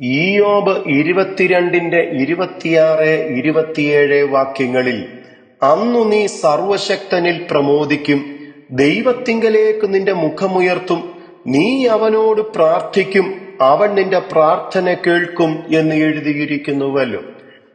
ഈയോബ് ഇരുപത്തിരണ്ടിന്റെ ഇരുപത്തിയാറ് ഇരുപത്തിയേഴ് വാക്യങ്ങളിൽ അന്നു നീ സർവശക്തനിൽ പ്രമോദിക്കും ദൈവത്തിങ്കലേക്ക് നിന്റെ മുഖമുയർത്തും നീ അവനോട് പ്രാർത്ഥിക്കും അവൻ നിന്റെ പ്രാർത്ഥന കേൾക്കും എന്ന് എഴുതിയിരിക്കുന്നുവല്ലോ.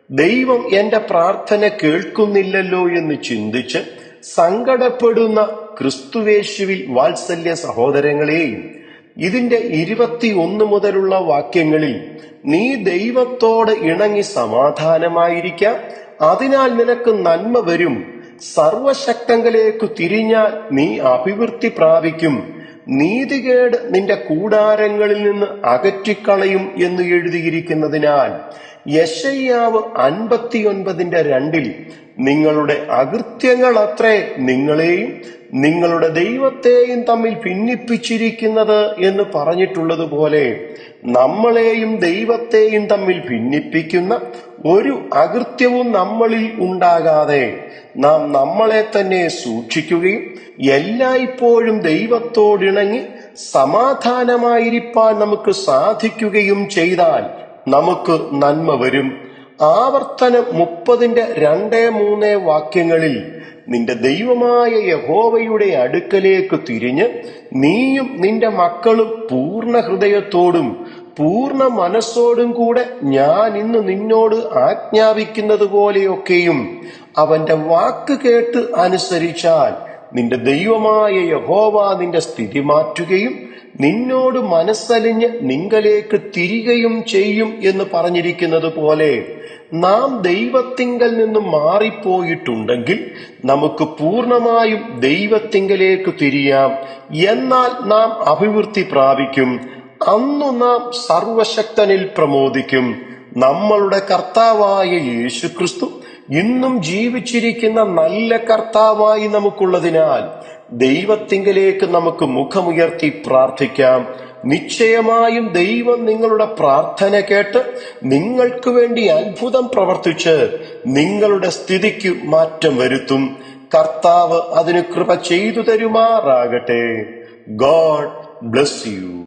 ദൈവം എന്റെ പ്രാർത്ഥന കേൾക്കുന്നില്ലല്ലോ എന്ന് ചിന്തിച്ച് സങ്കടപ്പെടുന്ന ക്രിസ്തുവേശുവിൽ വാത്സല്യ സഹോദരങ്ങളെയും ഇതിന്റെ ഇരുപത്തി ഒന്ന് മുതലുള്ള വാക്യങ്ങളിൽ നീ ദൈവത്തോട് ഇണങ്ങി സമാധാനമായിരിക്കാം. അതിനാൽ നിനക്ക് നന്മ വരും. സർവശക്തങ്ങളിലേക്ക് തിരിഞ്ഞാൽ നീ അഭിവൃദ്ധി പ്രാപിക്കും. നീതികേട് നിന്റെ കൂടാരങ്ങളിൽ നിന്ന് അകറ്റിക്കളയും എന്ന് എഴുതിയിരിക്കുന്നതിനാൽ യശയ്യാവ് അൻപത്തിയൊൻപതിന്റെ രണ്ടിൽ നിങ്ങളുടെ അകൃത്യങ്ങൾ അത്രേ നിങ്ങളെയും നിങ്ങളുടെ ദൈവത്തെയും തമ്മിൽ ഭിന്നിപ്പിച്ചിരിക്കുന്നത് എന്ന് പറഞ്ഞിട്ടുള്ളതുപോലെ നമ്മളെയും ദൈവത്തെയും തമ്മിൽ ഭിന്നിപ്പിക്കുന്ന ഒരു അകൃത്യവും നമ്മളിൽ ഉണ്ടാകാതെ നാം നമ്മളെ തന്നെ സൂക്ഷിക്കുകയും എല്ലായ്പ്പോഴും ദൈവത്തോടിണങ്ങി സമാധാനമായിരിക്കാൻ നമുക്ക് സാധിക്കുകയും ചെയ്താൽ നമുക്ക് നന്മ വരും. ആവർത്തനം മുപ്പതിന്റെ രണ്ടേ മൂന്നേ വാക്യങ്ങളിൽ നിന്റെ ദൈവമായ യഹോവയുടെ അടുക്കലേക്ക് തിരിഞ്ഞ് നീയും നിന്റെ മക്കളും പൂർണ ഹൃദയത്തോടും പൂർണ മനസ്സോടും കൂടെ ഞാൻ ഇന്ന് നിന്നോട് ആജ്ഞാപിക്കുന്നത് പോലെയൊക്കെയും അവന്റെ വാക്ക് കേട്ട് അനുസരിച്ചാൽ നിന്റെ ദൈവമായ യഹോവ നിന്റെ സ്ഥിതി മാറ്റുകയും നിന്നോട് മനസ്സലിഞ്ഞ് നിങ്കലേക്ക് തിരികയും ചെയ്യും എന്ന് പറഞ്ഞിരിക്കുന്നത് പോലെ നാം ദൈവത്തിങ്കൽ നിന്നും മാറിപ്പോയിട്ടുണ്ടെങ്കിൽ നമുക്ക് പൂർണമായും ദൈവത്തിങ്കലേക്ക് തിരിയാം. എന്നാൽ നാം അഭിവൃദ്ധി പ്രാപിക്കും. അന്നു നാം സർവശക്തനിൽ പ്രമോദിക്കും. നമ്മളുടെ കർത്താവായ യേശു ക്രിസ്തു ഇന്നും ജീവിച്ചിരിക്കുന്ന നല്ല കർത്താവായി നമുക്കുള്ളതിനാൽ ദൈവത്തിങ്കലേക്ക് നമുക്ക് മുഖമുയർത്തി പ്രാർത്ഥിക്കാം. നിശ്ചയമായും ദൈവം നിങ്ങളുടെ പ്രാർത്ഥന കേട്ട് നിങ്ങൾക്ക് വേണ്ടി അത്ഭുതം പ്രവർത്തിച്ച് നിങ്ങളുടെ സ്ഥിതിക്ക് മാറ്റം വരുത്തും. കർത്താവ് അതിന് കൃപ ചെയ്തു തരുമാറാകട്ടെ. God bless you.